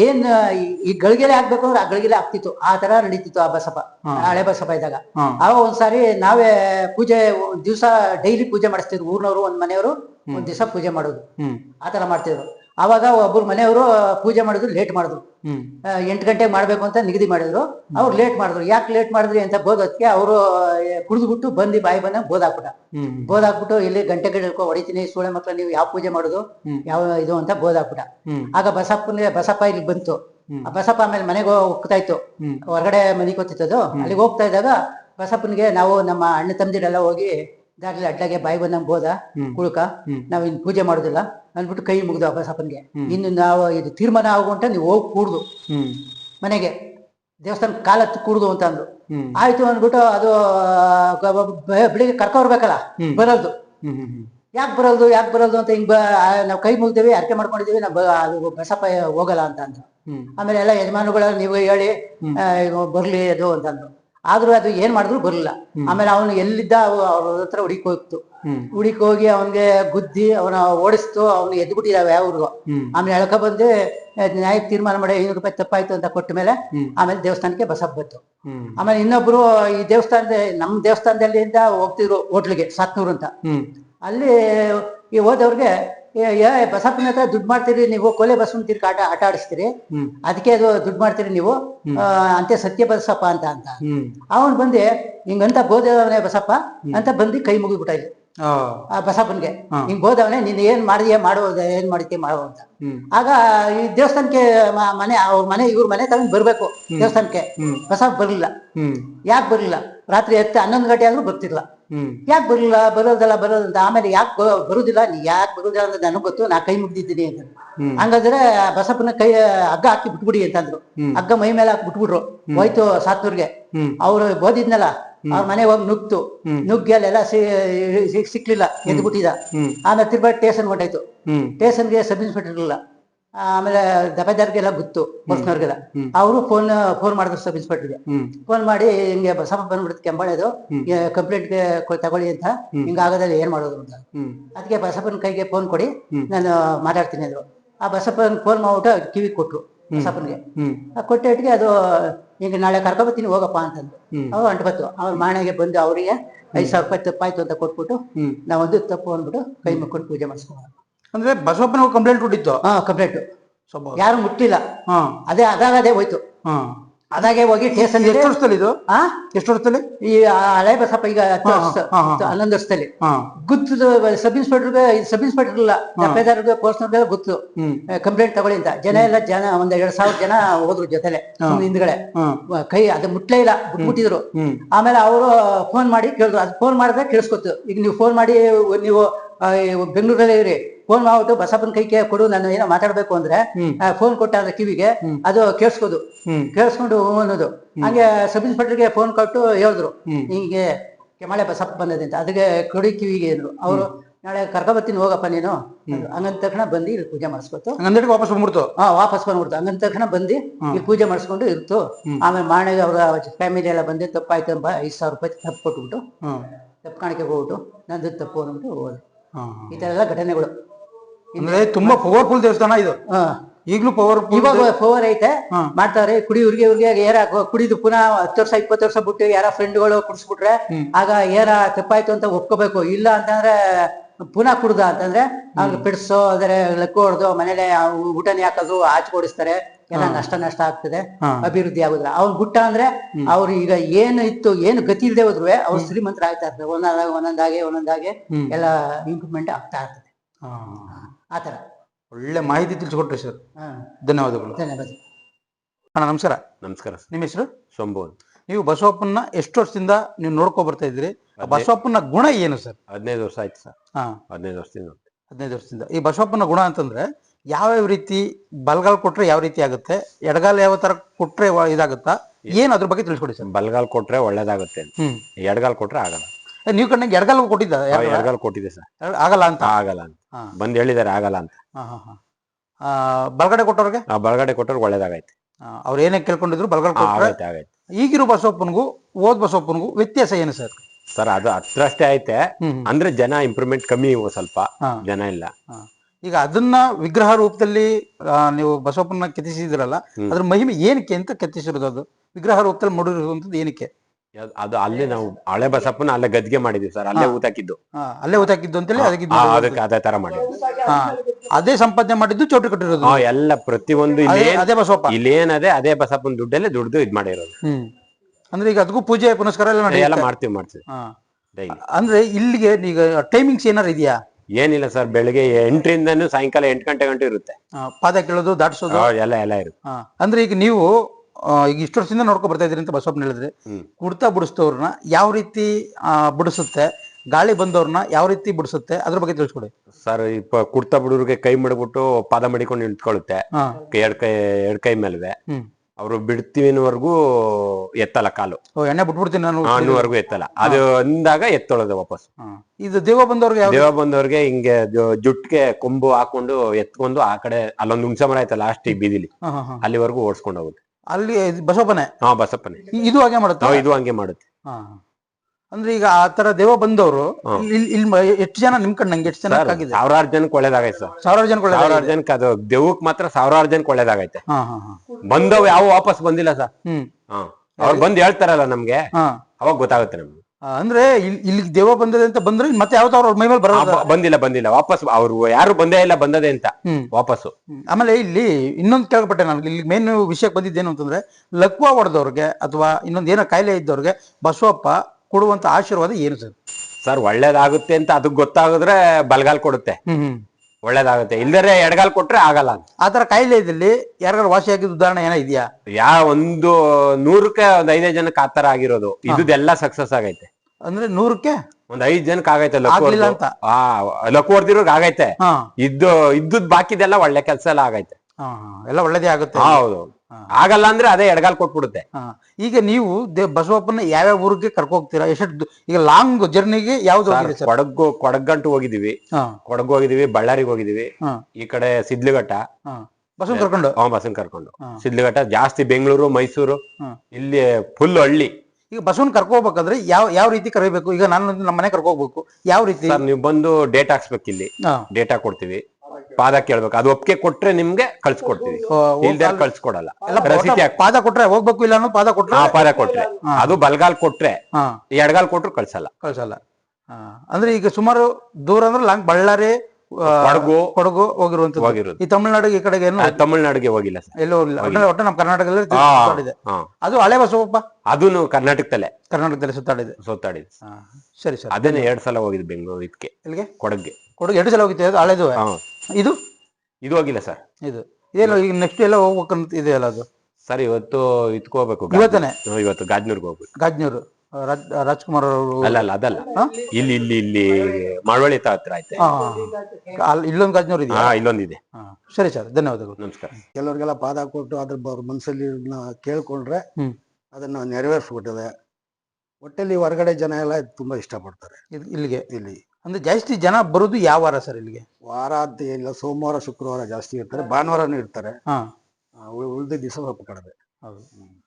ಏನ್ ಈ- ಗಳಿಗೆಲೆ ಹಾಕ್ಬೇಕು ಅಂದ್ರೆ ಆ ಗಳಿಗೆಲೆ ಆಗ್ತಿತ್ತು. ಆ ತರ ನಡೀತಿತ್ತು ಆ ಬಸಪ್ಪ. ಹಳೆ ಬಸಪ್ಪ ಇದ್ದಾಗ. ಅವಾಗ ಒಂದ್ಸಾರಿ ನಾವೇ ಪೂಜೆ ದಿವಸ ಡೈಲಿ ಪೂಜೆ ಮಾಡಿಸ್ತಿದ್ರು. ಊರ್ನವರು ಒಂದ್ ಮನೆಯವರು ಒಂದ್ ದಿವಸ ಪೂಜೆ ಮಾಡೋದು. ಆ ತರ ಮಾಡ್ತಿದ್ರು. ಅವಾಗ ಒಬ್ಬರು ಮನೆಯವರು ಪೂಜೆ ಮಾಡಿದ್ರು ಲೇಟ್ ಮಾಡಿದ್ರು. ಎಂಟು ಗಂಟೆಗೆ ಮಾಡ್ಬೇಕು ಅಂತ ನಿಗದಿ ಮಾಡಿದ್ರು. ಅವ್ರು ಲೇಟ್ ಮಾಡಿದ್ರು. ಯಾಕೆ ಲೇಟ್ ಮಾಡಿದ್ರಿ ಅಂತ ಬೋದಕ್ಕೆ ಅವರು ಕುಡಿದ್ಬಿಟ್ಟು ಬಂದು ಬಾಯಿ ಬಂದ ಬೋದಾಕ್ಬಿಟ್ಟ ಬೋದಾಕ್ಬಿಟ್ಟು ಇಲ್ಲಿ ಗಂಟೆ ಗಂಟೆ ಹೊಡಿತೀನಿ ಸೂಳೆ ಮಕ್ಕಳು ನೀವು ಯಾವ ಪೂಜೆ ಮಾಡೋದು ಯಾವ ಇದು ಅಂತ ಬೋದಾಕ್ಬಿಟ್ಟ ಆಗ ಬಸಪ್ಪನಿಗೆ ಬಸಪ್ಪ ಇಲ್ಲಿ ಬಂತು. ಬಸಪ್ಪ ಆಮೇಲೆ ಮನೆಗೆ ಹೋಗ್ತಾ ಇತ್ತು ಹೊರಗಡೆ ಮನೆಗೆ ಅದು ಅಲ್ಲಿಗೆ ಹೋಗ್ತಾ ಇದ್ದಾಗ ಬಸಪ್ಪನಿಗೆ ನಾವು ನಮ್ಮ ಅಣ್ಣ ತಮ್ಮದಿರೆಲ್ಲ ಹೋಗಿ ದಾರಿಲಿ ಅಡ್ಡಾಗೆ ಬಾಯಿ ಬಂದಂಗೆ ಬೋದ ಕುಳುಕ ನಾವ್ ಇನ್ ಪೂಜೆ ಮಾಡೋದಿಲ್ಲ. ಅಂದ್ಬಿಟ್ಟು ಕೈ ಮುಗಿದು ಬಸಪ್ಪನ್ಗೆ ಇನ್ನು ನಾವು ಇದು ತೀರ್ಮಾನ ಆಗುವಂತ ನೀವು ಹೋಗಿ ಕೂಡ್ದು ಮನೆಗೆ. ದೇವಸ್ಥಾನ ಕಾಲ ಕೂಡುದು ಅಂತ ಅಂದ್ರು. ಆಯ್ತು ಅಂದ್ಬಿಟ್ಟು ಅದು ಬೆಳಿಗ್ಗೆ ಕರ್ಕೊ ಬರ್ಬೇಕಲ್ಲ? ಬರಲ್ದು. ಯಾಕೆ ಬರಲ್ದು ಯಾಕೆ ಬರಲ್ದು ಅಂತ ಹಿಂಗ್ ನಾವು ಕೈ ಮುಗ್ದೇವಿ ಅರ್ಕೆ ಮಾಡ್ಕೊಂಡಿದೀವಿ ನಾವು ಅದು ಬಸಪ್ಪ ಹೋಗಲ್ಲ ಅಂತ ಅಂದ್ರು. ಆಮೇಲೆ ಎಲ್ಲ ಯಜಮಾನುಗಳ ನೀವು ಹೇಳಿ ಬರ್ಲಿ ಅದು ಅಂತ ಅಂದ್ರು. ಆದ್ರೂ ಅದು ಏನ್ ಮಾಡಿದ್ರು ಬರಲಿಲ್ಲ. ಆಮೇಲೆ ಅವನು ಎಲ್ಲಿದ್ದ ಅವ- ಅವ್ರ ಹತ್ರ ಹುಡುಕಿ ಹೋಗ್ತು. ಹುಡುಕಿ ಹೋಗಿ ಅವನ್ಗೆ ಗುದ್ದಿ ಅವನ ಓಡಿಸ್ತು. ಅವ್ನು ಎದ್ದು ಬಿಟ್ಟಿದಾವೆ ಯಾವ್ರಿಗೂ ಹ್ಮ್. ಆಮೇಲೆ ಎಳ್ಕ ಬಂದು ನ್ಯಾಯ ತೀರ್ಮಾನ ಮಾಡಿ ಐನೂರು ರೂಪಾಯಿ ತಪ್ಪಾಯ್ತು ಅಂತ ಕೊಟ್ಟ ಮೇಲೆ ಆಮೇಲೆ ದೇವಸ್ಥಾನಕ್ಕೆ ಬಸಪ್ಪ ಬಂತು. ಆಮೇಲೆ ಇನ್ನೊಬ್ರು ಈ ದೇವಸ್ಥಾನದ ನಮ್ ದೇವಸ್ಥಾನದಲ್ಲಿಂದ ಹೋಗ್ತಿದ್ರು ಹೋಟ್ಲಿಗೆ ಸಾತ್ನೂರು ಅಂತ. ಅಲ್ಲಿ ಈ ಹೋದವ್ರಿಗೆ ಬಸಪ್ಪನ ಹತ್ರ ದುಡ್ಡು ಮಾಡ್ತೀರಿ ನೀವು ಕೊಲೆ ಬಸವನ್ ತೀರ್ಕ ಆಟ ಆಟ ಆಡಿಸ್ತೀರಿ. ಅದಕ್ಕೆ ಅದು ದುಡ್ಡು ಮಾಡ್ತೀರಿ ನೀವು. ಅಂತೆ ಸತ್ಯ ಬಸಪ್ಪ ಅಂತ ಅಂತ. ಅವನ್ ಬಂದೆ ಹಿಂಗಂತ ಬೋಧವನೇ ಬಸಪ್ಪ ಅಂತ ಬಂದು ಕೈ ಮುಗಿದ್ಬಿಟ್ಟ ಇಲ್ಲಿ. ಆ. ಬಸಪ್ಪನ್ಗೆ. ಹಿಂಗ್ ಬೋಧವನೆ ನೀನ್ ಏನ್ ಮಾಡಿದ್ಯಾ ಮಾಡುವ ಏನ್ ಮಾಡಿದ್ಯ ಮಾಡುವ ಅಂತ. ಆಗ ಈ ದೇವಸ್ಥಾನಕ್ಕೆ ಮನೆ ಅವ್ರ ಮನೆ ಇವ್ರ ಮನೆ ತಗೊಂಡ್ ಬರ್ಬೇಕು ದೇವಸ್ಥಾನಕ್ಕೆ. ಬಸಪ್ಪ ಬರ್ಲಿಲ್ಲ. ಯಾಕೆ ಬರ್ಲಿಲ್ಲ? ರಾತ್ರಿ ಹತ್ತು ಹನ್ನೊಂದು ಗಂಟೆ ಆದ್ರೂ ಬರ್ತಿರ್ಲಿಲ್ಲ. ಯಾಕೆ ಬರಲಿಲ್ಲ ಬರೋದಲ್ಲ ಬರೋದ ಅಂತ ಆಮೇಲೆ ಯಾಕೆ ಬರುದಿಲ್ಲ? ನೀ ಯಾಕೆ ಬರುದಿಲ್ಲ ಅಂತ ನನಗೆ ಗೊತ್ತು. ನಾ ಕೈ ಮುಗ್ದಿದ್ದೀನಿ ಅಂತ. ಹಂಗಾದ್ರೆ ಬಸಪ್ಪನ ಕೈ ಹಗ್ಗ ಹಾಕಿ ಬಿಟ್ಬಿಡಿ ಅಂತಂದ್ರು. ಹಗ್ಗ ಮೈ ಮೇಲೆ ಹಾಕಿ ಬಿಟ್ಬಿಟ್ರು. ಹೋಯ್ತು ಸಾತ್ನೂರ್ಗೆ. ಅವ್ರು ಓದಿದ್ನಲ್ಲ ಅವ್ರ ಮನೆಗೆ ಹೋಗಿ ನುಗ್ತು. ನುಗ್ಗಿ ಅಲ್ಲೆಲ್ಲ ಸಿಕ್ಲಿಲ್ಲ ಎದ್ಬಿಟ್ಟಿದ. ಆಮೇಲೆ ತಿರ್ಗಾ ಟೇಷನ್ ಹೊಂಟಾಯ್ತು. ಟೇಷನ್ಗೆ ಸಬ್ ಇನ್ಸ್ಪೆಕ್ಟರ್ ಇರಲಿಲ್ಲ. ಆಮೇಲೆ ದಬೆದಾರ್ಗೆಲ್ಲ ಗೊತ್ತು ಪೋಸ್ಟ್ನವ್ರಿಗೆಲ್ಲ ಅವರು ಫೋನ್ ಫೋನ್ ಮಾಡಿದ್ರು ಸಬ್ ಇನ್ಸ್ಪೆಕ್ಟರ್ಗೆ ಫೋನ್ ಮಾಡಿ ಹಿಂಗೆ ಬಸಪ್ಪ ಬಂದ್ಬಿಡುತ್ತೆ ಕೆಂಬಳೆದು. ಕಂಪ್ಲೇಂಟ್ಗೆ ತಗೊಳ್ಳಿ ಅಂತ. ಹಿಂಗಾಗದಲ್ಲಿ ಏನ್ ಮಾಡೋದು ಅಂತ. ಅದಕ್ಕೆ ಬಸಪ್ಪನ ಕೈಗೆ ಫೋನ್ ಕೊಡಿ. ನಾನು ಮಾತಾಡ್ತೀನಿ ಅಂದ್ರು. ಆ ಬಸಪ್ಪನ ಫೋನ್ ಮಾಡ್ಬಿಟ್ಟು ಕಿವಿ ಕೊಟ್ರು ಬಸಪ್ಪನ್ಗೆ. ಆ ಕೊಟ್ಟಿಗೆ ಅದು ಈಗ ನಾಳೆ ಕರ್ಕೊಬತ್ತೀನಿ ಹೋಗಪ್ಪ ಅಂತಂದ್ರು. ಅವ್ರು ಅವ್ರು ಅಂಟ್ಬತ್ತು. ಅವ್ರ ಮಾಣೆಗೆ ಬಂದು ಅವರಿಗೆ ಐದು ಸಾವಿರ ರೂಪಾಯಿ ತಪ್ಪಾಯ್ತು ಅಂತ ಕೊಟ್ಬಿಟ್ಟು. ನಾವೊಂದು ತಪ್ಪು ಅಂದ್ಬಿಟ್ಟು ಕೈ ಮುಕ್ಕೊಂಡು ಪೂಜೆ ಮಾಡಿಸ್ಕೊಂಡು ಅಂದ್ರೆ ಬಸವಪ್ಪನ ಕಂಪ್ಲೇಂಟ್ ಕೊಟ್ಟಿತ್ತು ಹಾ ಕಂಪ್ಲೇಂಟ್ ಸ್ವಲ್ಪ ಯಾರು ಮುಟ್ಟಿಲ್ಲ. ಹಾ. ಅದೇ ಅದಾಗ ಅದೇ ಹೋಯ್ತು. ಹಾ. ಅದಾಗೆ ಹೋಗಿ ಸ್ಟೇಷನ್ ಎಷ್ಟು ವರ್ಷದಲ್ಲಿ ಇದು? ಆ? ಎಷ್ಟು ವರ್ಷದಲ್ಲಿ? ಈ ಹಳೆ ಬಸಪ್ಪ ಈಗ ಹತ್ತು ಹಾ, ವರ್ಷ ಹಾ, ಹಾ. ಹತ್ತು- ಹನ್ನೊಂದು ವರ್ಷದಲ್ಲಿ. ಹಾ. ಗುತ್ತು ಸಬ್ ಇನ್ಸ್ಪೆಕ್ಟರ್ಗೆ ಸಬ್ ಇನ್ಸ್ಪೆಕ್ಟರ್ ಇಲ್ಲ. ದಪ್ಪೇದಾರ್ಗೆ ಪೋಸ್ಟ್ನವ್ರಿಗೆ ಗೊತ್ತು. ಹ್ಮ್. ಕಂಪ್ಲೇಂಟ್ ತಗೊಳ್ಳಿ ಅಂತ. ಜನ ಎಲ್ಲ ಜನ ಒಂದ್ ಎರಡ್ ಸಾವಿರ ಜನ ಹೋದ್ರು ಜೊತೆಲೆ ಸುಮ್ನೆ ಹಿಂದ್ಗಡೆ. ಕೈ ಅದು ಮುಟ್ಲೇ ಇಲ್ಲ ಮುಟ್ಟಿದ್ರು. ಹ್ಮ್. ಆಮೇಲೆ ಅವರು ಫೋನ್ ಮಾಡಿ ಕೇಳಿದ್ರು. ಅದು ಫೋನ್ ಮಾಡಿದ್ರೆ ಕೇಳಿಸ್ಕೊತು ಈಗ ನೀವು ಫೋನ್ ಮಾಡಿ ನೀವು ಬೆಂಗಳೂರಲ್ಲಿ ಇರಿ. ಫೋನ್ ಮಾಡ್ಬಿಟ್ಟು ಬಸಪ್ಪನ ಕೈ ಕೊಡು ನಾನು ಏನೋ ಮಾತಾಡ್ಬೇಕು ಅಂದ್ರೆ ಫೋನ್ ಕೊಟ್ಟ ಅಂದ್ರೆ ಕಿವಿಗೆ ಅದು ಕೇಳಿಸ್ಕೋದು. ಕೇಳಿಸ್ಕೊಂಡು ಅನ್ನೋದು. ಹಂಗೆ ಸಬ್ ಇನ್ಸ್ಪೆಕ್ಟರ್ಗೆ ಫೋನ್ ಕೊಟ್ಟು ಹೇಳಿದ್ರು. ಹಿಂಗೆ ಕೆಮಾಳೆ ಬಸಪ್ಪ ಬಂದದೆ ಅಂತ. ಅದಕ್ಕೆ ಕೊಡಿ ಕಿವಿಗೆ ಅಂದ್ರು. ಅವರು ನಾಳೆ ಕರ್ಕೊಬತ್ತೀನಿ ಹೋಗಪ್ಪ ನೀನು. ಹಂಗಂದ ತಕ್ಷಣ ಬಂದು ಇಲ್ಲಿ ಪೂಜೆ ಮಾಡಿಸ್ಕೊತು. ಹಂಗಂದ್ರೆ ವಾಪಸ್ ಬಂದ್ಬಿಡ್ತು? ಹಾ ವಾಪಸ್ ಬಂದ್ಬಿಡ್ತು. ಹಂಗಂದ ತಕ್ಷಣ ಬಂದು ಇಲ್ಲಿ ಪೂಜೆ ಮಾಡಿಸ್ಕೊಂಡು ಇರ್ತು. ಆಮೇಲೆ ಮಾಣೆಗೆ ಅವರ ಫ್ಯಾಮಿಲಿ ಎಲ್ಲ ಬಂದು ತಪ್ಪಾಯ್ತು ಐದು ಸಾವಿರ ರೂಪಾಯಿ ತಪ್ಪು ಕೊಟ್ಬಿಟ್ಟು ತಪ್ಪು ಕಾಣಿಕೆ ಹೋಗ್ಬಿಟ್ಟು ನಂದು ತಪ್ಪು ಅಂದ್ಬಿಟ್ಟು ಹೋದೆ ಈ ತರ ಎಲ್ಲ ಘಟನೆಗಳು. ಅಂದ್ರೆ ತುಂಬಾ ಪವರ್ಫುಲ್ ದೇವಸ್ಥಾನ ಇದು. ಹಾ. ಈಗಲೂ ಪವರ್ ಇವಾಗ ಪವರ್ ಐತೆ. ಮಾಡ್ತಾರೆ ಹುರ್ಗಿ ಇವ್ರಿಗೆ ಏರ ಕುಡಿದು ಪುನಃ ಹತ್ತು ವರ್ಷ ಇಪ್ಪತ್ತು ವರ್ಷ ಬಿಟ್ಟು ಯಾರ ಫ್ರೆಂಡ್ಗಳು ಕುಡಿಸ್ಬಿಟ್ರೆ. ಆಗ ಏರ ತಪ್ಪಾಯ್ತು ಅಂತ ಒಪ್ಕೋಬೇಕು. ಇಲ್ಲ ಅಂತಂದ್ರೆ ಪುನಃ ಕುಡ್ದ ಅಂತಂದ್ರೆ ಆಗ ಪಿಡ್ಸೋ ಅಂದ್ರೆ ಲೆಕ್ಕ ಹೊಡೆದು ಮನೇಲೆ ಊಟನೇ ಹಾಕೋದು ಆಚೆ ಕೊಡಿಸ್ತಾರೆ ಎಲ್ಲ ನಷ್ಟ ನಷ್ಟ ಆಗ್ತದೆ. ಅಭಿವೃದ್ಧಿ ಆಗುದಿಲ್ಲ. ಅವ್ರು ಗುಟ್ಟ ಅಂದ್ರೆ ಅವ್ರು ಈಗ ಏನು ಇತ್ತು ಏನು ಗತಿ ಇಲ್ಲದೆ ಹೋದ್ರು ಅವ್ರು ಶ್ರೀಮಂತರ ಆಗ್ತಾ ಇರ್ತದೆ ಒಂದೊಂದಾಗ ಒಂದೊಂದಾಗೆ ಒಂದೊಂದಾಗೆ. ಎಲ್ಲ ಇಂಪ್ರೂವ್ಮೆಂಟ್ ಆಗ್ತಾ ಇರ್ತದೆ. ಆತರ ಒಳ್ಳೆ ಮಾಹಿತಿ ತಿಳಿಸ್ಕೊಟ್ರಿ ಸರ್. ಧನ್ಯವಾದಗಳು. ಧನ್ಯವಾದ ಅಣ್ಣ ನಮಸ್ಕಾರ. ನಮಸ್ಕಾರ ಸರ್. ನಿಮ್ಮ ಹೆಸರು? ಶಂಭು ನೀವು ಬಸವಪ್ಪನ ಎಷ್ಟು ವರ್ಷದಿಂದ ನೀವು ನೋಡ್ಕೊ ಬರ್ತಾ ಇದ್ರಿ ಬಸವಪ್ಪನ ಗುಣ ಏನು ಸರ್? ಹದಿನೈದು ವರ್ಷ ಆಯ್ತು ಸರ್. ಹಾ. ಹದಿನೈದು ವರ್ಷದಿಂದ ಹದಿನೈದು ವರ್ಷದಿಂದ. ಈ ಬಸವಪ್ಪನ ಗುಣ ಅಂತಂದ್ರೆ ಯಾವ್ಯಾವ ರೀತಿ ಬಲ್ಗಾಲ್ ಕೊಟ್ರೆ ಯಾವ ರೀತಿ ಆಗುತ್ತೆ ಎಡಗಾಲ್ ಯಾವ ತರ ಕೊಟ್ರೆ ವ- ಇದಾಗುತ್ತಾ ಏನ್ ಅದ್ರ ಬಗ್ಗೆ ತಿಳಿಸ್ಕೊಡಿ ಸರ್. ಬಲ್ಗಾಲ್ ಕೊಟ್ರೆ ಒಳ್ಳೇದಾಗುತ್ತೆ ಅಂತ. ಹ್ಮ್. ಎಡಗಾಲ್ ಕೊಟ್ರೆ ಆಗಲ್ಲ. ನೀವ್ ಕಣ್ಣಿಗೆ ಎಡಗಾಲ್ ಕೊಟ್ಟಿದ್ದ? ಎಡಗಾಲ್ ಕೊಟ್ಟಿದೆ ಸರ್. ಆಗಲ್ಲ ಅಂತ? ಆಗಲ್ಲ ಅಂತ. ಹಾ. ಬಂದ್ ಹೇಳಿದಾರೆ ಆಗಲ್ಲ ಅಂತ. ಹಾ, ಹಾ, ಹಾ. ಆ, ಬಲಗಡೆ ಕೊಟ್ಟವ್ರಿಗೆ? ಆ ಬಲಗಡೆ ಕೊಟ್ಟರೆ ಒಳ್ಳೇದಾಗೈತೆ. ಅವ್ರ ಅವ್ರು ಏನೇ ಕೇಳ್ಕೊಂಡಿದ್ರು ಬಲಗಡೆ ಆ, ಕೊಟ್ರೆ ಆಗೈತೆ ಆಗೈತೆ. ಈಗಿರೋ ಬಸವಪ್ಪನಿಗೂ ಓದ್ ಬಸವಪ್ಪನಿಗೂ ವ್ಯತ್ಯಾಸ ಏನು ಸರ್? ಸರ್ ಅದು ಹತ್ರಷ್ಟೇ ಐತೆ. ಹ್ಮ್ ಅಂದ್ರೆ ಜನ ಇಂಪ್ರೂವ್ಮೆಂಟ್ ಕಮ್ಮಿ ಇವು ಸ್ವಲ್ಪ. ಹಾ. ಜನ ಇಲ್ಲ. ಹಾ. ಈಗ ಅದನ್ನ ವಿಗ್ರಹ ರೂಪದಲ್ಲಿ ನೀವು ಬಸವಪ್ಪನ ಕೆತ್ತಿಸಿದ್ರಲ್ಲ. ಅದ್ರ ಮಹಿಮೆ ಏನಕ್ಕೆ ಅಂತ ಕೆತ್ತಿಸಿರೋದು ಅದು? ವಿಗ್ರಹ ರೂಪದಲ್ಲಿ ಮೂಡಿರುವಂತದ್ದು ಏನಕ್ಕೆ? ಅದು ಅಲ್ಲೇ ನಾವು ಹಳೆ ಬಸಪ್ಪನ ಅಲ್ಲೇ ಗದ್ಗೆ ಮಾಡಿದ್ವಿ ಸರ್ ಅಲ್ಲೇ. ಊತಾಕಿದ್ದು ಅಲ್ಲೇ ಊತಾಕಿದ್ದು ಅಂತೇಳಿ ಅದಕ್ಕೆ ಅದೇ ತರ ಮಾಡಿದ್ವಿ. ಅದೇ ಸಂಪಾದನೆ ಮಾಡಿದ್ದು ಚೌಟ್ರಿ ಕಟ್ಟಿರೋದು. ಎಲ್ಲ ಪ್ರತಿಯೊಂದು ಅದೇ ಇಲ್ಲೇನ್ ಅದೇ ಬಸವಪ್ಪ. ಇಲ್ಲೇನದೆ ಅದೇ ಬಸಪ್ಪನ ದುಡ್ಡಲ್ಲೇ ದುಡ್ದು ಇದ್ ಮಾಡಿರೋದು. ಅಂದ್ರೆ ಈಗ ಅದಕ್ಕೂ ಪೂಜೆ ಪುನಸ್ಕಾರ ಎಲ್ಲ ಮಾಡ್ತೀವಿ ಮಾಡ್ತೀವಿ. ಅಂದ್ರೆ ಇಲ್ಲಿಗೆ ಈಗ ಟೈಮಿಂಗ್ಸ್ ಏನಾರು ಇದೆಯಾ? ಏನಿಲ್ಲ ಸರ್ ಬೆಳಿಗ್ಗೆ ಎಂಟರಿಂದನೂ ಸಾಯಂಕಾಲ ಎಂಟು ಗಂಟೆ ಗಂಟೆ ಇರುತ್ತೆ. ಆ, ಪಾದ ಕೇಳೋದು ದಾಟಿಸೋದು? ಎಲ್ಲಾ ಎಲ್ಲ ಎಲ್ಲ ಇರುತ್ತೆ. ಅಂದ್ರೆ ಈಗ ನೀವು ಆ, ಈಗ ಇಷ್ಟು ವರ್ಷದಿಂದ ನೋಡ್ಕೊ ಬರ್ತಾ ಇದ್ರಿ ಅಂತ ಬಸವಪ್ಪನ ಹೇಳಿದ್ರಿ ಹ್ಮ್. ಕುಡ್ತಾ ಬಿಡಿಸ್ತವ್ರನ್ನ ಯಾವ ರೀತಿ ಆ, ಬಿಡಿಸುತ್ತೆ ಗಾಳಿ ಬಂದವ್ರನ್ನ ಯಾವ ರೀತಿ ಬಿಡಿಸುತ್ತೆ ಅದ್ರ ಬಗ್ಗೆ ತಿಳಿಸ್ಕೊಡಿ. ಸರ್ ಇಪ್ಪ ಕುಡ್ತಾ ಬಿಡೋರ್ಗೆ ಕೈ ಮಡಿಬಿಟ್ಟು ಪಾದ ಮಡಿಕೊಂಡು ನಿಂತ್ಕೊಳ್ಳುತ್ತೆ ಹಾ. ಎರಡ್ ಕೈ ಎರಡ್ ಕೈ ಮೇಲೆ ಹ್ಮ್. ಅವರು ಬಿಡ್ತೀವಿನವರೆಗೂ ಎತ್ತಲ್ಲ ಕಾಲು. ಓ ಎಣ್ಣೆ ಬಿಟ್ಬಿಡ್ತೀನಿ ನಾನು. ಅನ್ನುವರೆಗೂ ಎತ್ತಲ್ಲ. ಅದು ಅಂದಾಗ ಎತ್ತೊಳೋದು ವಾಪಸ್ ಇದು ದೇವ ಬಂದವ್ರಿಗೆ ಯಾವ ದೇವ ಬಂದವ್ರಿಗೆ ಹಿಂಗೆ ಜು- ಜುಟ್ಗೆ ಕೊಂಬು ಹಾಕೊಂಡು ಎತ್ಕೊಂಡು ಆ ಕಡೆ ಅಲ್ಲೊಂದು ಹುಣಸೆ ಮರ ಆಯ್ತಲ್ಲ ಲಾಸ್ಟ್ ಬೀದಿಲಿ. ಹಾ, ಹಾ, ಹಾ. ಅಲ್ಲಿವರೆಗೂ ಓಡಿಸ್ಕೊಂಡು ಹೋಗುತ್ತೆ. ಅಲ್ಲಿ ಇದು ಬಸವಪ್ಪನೇ ಹಾ ಬಸಪ್ಪನೆ. ಇದು ಹಾಗೆ ಮಾಡುತ್ತೆ? ನಾವು ಇದು ಹಂಗೆ ಮಾಡುತ್ತೆ. ಹಾ. ಅಂದ್ರೆ ಈಗ ಆ ತರ ದೇವ ಬಂದವರು ಎಷ್ಟು ಜನ ನಿಮ್ ಕಣ್ಣಂಗೆ ಎಷ್ಟು ಜನ ಆಗಿದೆ ಸಾವಿರಾರು ಜನಕ್ಕೆ ಒಳ್ಳೇದಾಗೈತೆ ಸರ್. ಸಾವಿರಾರು ಜನ ಸಾವಿರಾರು ಜನಕ್ಕೆ ಅದು ದೇವಕ್ ಮಾತ್ರ ಸಾವಿರಾರು ಜನಕ್ಕೆ ಒಳ್ಳೇದಾಗೈತೆ. ಹಾ ಹಾ ಹಾ. ಬಂದವ್ ಯಾವ ವಾಪಸ್ ಬಂದಿಲ್ಲ ಸರ್. ಅವ್ರು ಬಂದ್ ಹೇಳ್ತಾರಲ್ಲ ನಮ್ಗೆ ಅವಾಗ ಗೊತ್ತಾಗುತ್ತೆ ನಮ್ಗೆ. ಅಂದ್ರೆ ಇಲ್ಲಿ ದೇವ ಬಂದದೆ ಅಂತ ಬಂದ್ರೆ ಮತ್ತೆ ಯಾವ್ದು ಅವ್ರ ಮೈ ಮೇಲೆ ಬರೋದು ಬಂದಿಲ್ಲ ಬಂದಿಲ್ಲ. ವಾಪಸ್ ಅವ್ರು ಯಾರು ಬಂದೇ ಇಲ್ಲ ಬಂದದೆ ಅಂತ. ವಾಪಸ್ ವಾಪಸ್ಸು. ಆಮೇಲೆ ಇಲ್ಲಿ ಇನ್ನೊಂದು ಕೇಳ್ಪಟ್ಟೆ ನನಗೆ. ಇಲ್ಲಿ ಮೇನ್ ವಿಷಯಕ್ಕೆ ಬಂದಿದ್ದೇನು ಅಂತಂದ್ರೆ ಲಕ್ವಾ ಹೊಡೆದವ್ರಿಗೆ ಅಥವಾ ಇನ್ನೊಂದು ಏನೋ ಕಾಯಿಲೆ ಇದ್ದವ್ರಿಗೆ ಬಸವಪ್ಪ ಕೊಡುವಂತ ಆಶೀರ್ವಾದ ಏನು ಸರ್? ಸರ್ ಒಳ್ಳೇದಾಗುತ್ತೆ ಅಂತ ಅದಕ್ಕೆ ಗೊತ್ತಾಗಿದ್ರೆ ಬಲಗಾಲ್ ಕೊಡುತ್ತೆ. ಹ್ಮ್ ಒಳ್ಳೇದಾಗುತ್ತೆ. ಇಲ್ದರೆ ಎಡಗಾಲ್ ಕೊಟ್ರೆ ಆಗಲ್ಲ ಅಂತ. ಆ ತರ ಕಾಯಿಲೆ ಇದ್ದಲ್ಲಿ ಯಾರಿಗಾರು ವಾಸಿ ಆಗಿದ್ದ ಉದಾಹರಣೆ ಏನೋ ಇದೆಯಾ? ಯಾ ಒಂದು ನೂರಕ್ಕೆ ಒಂದ್ ಐದೈದು ಜನಕ್ಕೆ ಆತರ ಆಗಿರೋದು. ಇದೆಲ್ಲ ಸಕ್ಸಸ್ ಆಗೈತೆ. ಅಂದ್ರೆ ನೂರಕ್ಕೆ? ಒಂದ್ ಐದ್ ಜನಕ್ಕೆ ಆಗೈತೆ ಆಗ್ಲಿಲ್ಲ. ಅಂತ. ಆ ಲಕ್ಕು ಹೊಡ್ದಿರೋರ್ಗ್ ಆಗೈತೆ. ಹಾ. ಇದ್ದು ಇದ್ದದ್ ಬಾಕಿದೆಲ್ಲ ಒಳ್ಳೆ ಕೆಲಸ ಎಲ್ಲ ಆಗೈತೆ. ಹಾ, ಹಾ. ಎಲ್ಲ ಒಳ್ಳೇದೇ ಆಗುತ್ತೆ. ಹೌದು. ಆಗಲ್ಲ ಅಂದ್ರೆ ಅದೇ ಎಡಗಾಲ್ ಕೊಟ್ಬಿಡುತ್ತೆ. ಈಗ ನೀವು ಬಸವಪ್ಪನ ಯಾವ್ಯಾವ ಊರಿಗೆ ಕರ್ಕೊ ಹೋಗ್ತೀರಾ ಎಷ್ಟು ಈಗ ಲಾಂಗ್ ಜರ್ನಿಗೆ ಯಾವ್ದು ಕೊಡಗು ಕೊಡಗಂಟು ಹೋಗಿದೀವಿ ಕೊಡಗು ಹೋಗಿದೀವಿ ಬಳ್ಳಾರಿಗೆ ಹೋಗಿದೀವಿ ಈ ಕಡೆ ಸಿದ್ಲಘಟ್ಟ. ಬಸ್ಸನ್ ಬಸವನ್ ಕರ್ಕೊಂಡು? ಹಾ ಬಸ್ಸನ್ ಕರ್ಕೊಂಡು. ಸಿದ್ಲಘಟ್ಟ ಜಾಸ್ತಿ ಬೆಂಗಳೂರು ಮೈಸೂರು ಇಲ್ಲಿ ಫುಲ್ ಹಳ್ಳಿ. ಈಗ ಬಸವನ್ ಕರ್ಕೋಬೇಕಂದ್ರೆ ಯಾವ ಯಾವ ರೀತಿ ಕರಿಬೇಕು? ಈಗ ನಾನು ನಮ್ಮ ಮನೆ ಕರ್ಕೊ ಹೋಗ್ಬೇಕು ಯಾವ ರೀತಿ? ನೀವು ಬಂದು ಡೇಟ್ ಹಾಕ್ಸ್ಬೇಕು ಇಲ್ಲಿ ಡೇಟಾ ಕೊಡ್ತೀವಿ ಪಾದ ಕೇಳ್ಬೇಕು. ಅದು ಒಪ್ಪಿಗೆ ಕೊಟ್ರೆ ನಿಮ್ಗೆ ಕಳ್ಸಿಕೊಡ್ತೀವಿ. ಇಲ್ದೇ ಕಳ್ಸಿಕೊಡಲ್ಲ. ರಸೀತಿ ಪಾದ- ಕೊಟ್ರೆ ಹೋಗ್ಬೇಕು ಇಲ್ಲ ಪಾದ ಕೊಟ್ರೆ ಹಾ ಪಾದ ಕೊಟ್ರೆ. ಅದು ಬಲ್ಗಾಲ್ ಕೊಟ್ರೆ ಎಡಗಾಲ್ ಕೊಟ್ರು ಕಳ್ಸಲ್ಲ. ಕಳ್ಸಲ್ಲ. ಅಂದ್ರೆ ಈಗ ಸುಮಾರು ದೂರ ಅಂದ್ರೆ ಲಾಂಗ್ ಬಳ್ಳಾರಿ ಆ, ಕೊಡಗು ಕೊಡಗು ಹೋಗಿರುವಂತ ಈ ತಮಿಳ್ನಾಡಿಗೆ ಈ ಕಡೆಗೆ ಏನು ಆ, ತಮಿಳ್ನಾಡಿಗೆ ಹೋಗಿಲ್ಲ ಎಲ್ಲೋ ಹೋಗಿಲ್ಲ. ಒಟ್ಟು ನಮ್ಮ ಕರ್ನಾಟಕದಲ್ಲಿ ಸುತ್ತಾಡಿದೆ. ಅದು ಹಳೆ ಬಸವಪ್ಪ? ಅದೂನು ಕರ್ನಾಟಕದಲ್ಲೇ. ಕರ್ನಾಟಕದಲ್ಲಿ ಸುತ್ತಾಡಿದೆ. ಸುತ್ತಾಡಿದೆ. ಸರಿ ಸರ್. ಅದೇನೆ ಎರಡ್ ಸಲ ಹೋಗಿದ್ ಬೆಂಗಳೂರು ಇದಕ್ಕೆ ಇಲ್ಲಿಗೆ ಕೊಡಗ್ಗೆ. ಕೊಡಗು ಎರಡು ಸಲ ಹೋಗಿತ್ತು. ಅದು ಹಳೆದು ಇದು? ಇದು ಹೋಗಿಲ್ಲ ಸರ್. ಇದು. ಇದೇನು ಈಗ ನೆಕ್ಸ್ಟ್ ಎಲ್ಲ ಹೋಗ್ಬೇಕಂತ ಇದೆಯಲ್ಲ ಅದು? ಸರ್ ಇವತ್ತು ಇದ್ಕೋಬೇಕು. ಹೋಗ್ಬೇಕು ಇವತ್ತೇನೆ? ಇವತ್ತು ಗಾಜ್ನೂರ್ಗೆ ಹೋಗ್ಬೇಕು. ಗಾಜ್ನೂರು ರಾಜ್ ರಾಜ್ಕುಮಾರ್ ಅವರು ಅಲ್ಲ ಅಲ್ಲ ಅದಲ್ಲ. ಇಲ್ಲಿ ಇಲ್ಲಿ ಇಲ್ಲಿ ಮಾಡವಳ್ಳಿ ತ ಹತ್ರ ಅಲ್ಲಿ ಇಲ್ಲೊಂದು ಗಾಜ್ನೂರು ಹಾ ಇದೆಯಾ ಇಲ್ಲೊಂದಿದೆ. ಹಾ. ಸರಿ ಸರ್ ಧನ್ಯವಾದಗಳು. ನಮಸ್ಕಾರ. ಕೆಲವರಿಗೆಲ್ಲ ಪಾದ ಕೊಟ್ಟು ಅದ್ರ ಅವ್ರ ಮನಸ್ಸಲ್ಲಿ ಕೇಳ್ಕೊಂಡ್ರೆ. ಅದನ್ನ ನೆರವೇರಿಸ್ಬಿಟ್ಟಿದೆ. ಒಟ್ಟಲ್ಲಿ ಹೊರಗಡೆ ಜನ ಎಲ್ಲ ಇದ್ ತುಂಬಾ ಇಷ್ಟಪಡ್ತಾರೆ. ಇದು ಇಲ್ಲಿಗೆ? ಇಲ್ಲಿ. ಅಂದ್ರೆ ಜಾಸ್ತಿ ಜನ ಬರೋದು ಯಾವ ವಾರ ಸರ್ ಇಲ್ಲಿಗೆ? ವಾರ ಅಂತ ಇಲ್ಲ ಸೋಮವಾರ ಶುಕ್ರವಾರ ಜಾಸ್ತಿ ಇರ್ತಾರೆ ಭಾನುವಾರನೂ ಇರ್ತಾರೆ. ಹಾ. ಉಳಿದ ದಿವಸ ಸ್ವಲ್ಪ ಕಡಿಮೆ. ಹೌದು.